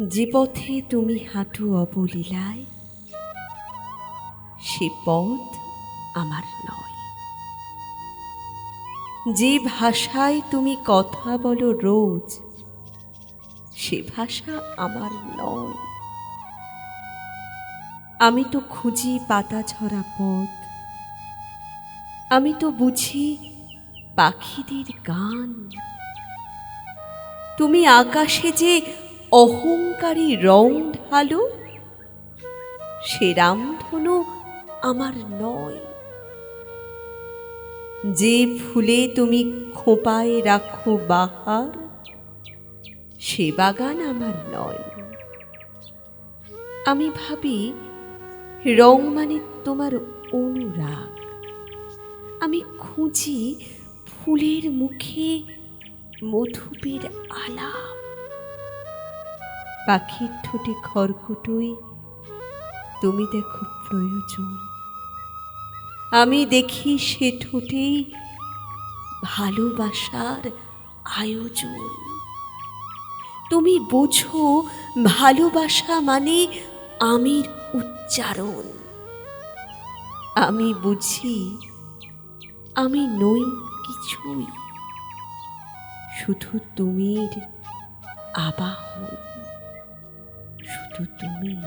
যে পথে তুমি হাঁটু অবলীলায়, সে পথ আমার নয়। যে ভাষায় তুমি কথা বলো রোজ, সে ভাষা আমার নয়। আমি তো খুঁজি পাতা ঝরা পথ, আমি তো বুঝি পাখিদের গান। তুমি আকাশে যে অহংকারী রং ঢালো সে রামধনু আমার নয়। যে ফুলে তুমি খোঁপায় রাখো বাহার, সে বাগান আমার নয়। আমি ভাবি, রং মানে তোমার অনুরাগ। আমি খুঁজি ফুলের মুখে মধুপের আলাপ। পাখির ঠোঁটে খড়কুটোই, তুমি দেখো প্রয়োজন। আমি দেখি সে ঠোঁটেই ভালোবাসার আয়োজন। তুমি বোঝো ভালোবাসা মানে আমির উচ্চারণ। আমি বুঝি আমি নই কিছুই, শুধু তুমির আবাহন। শুধু তুমির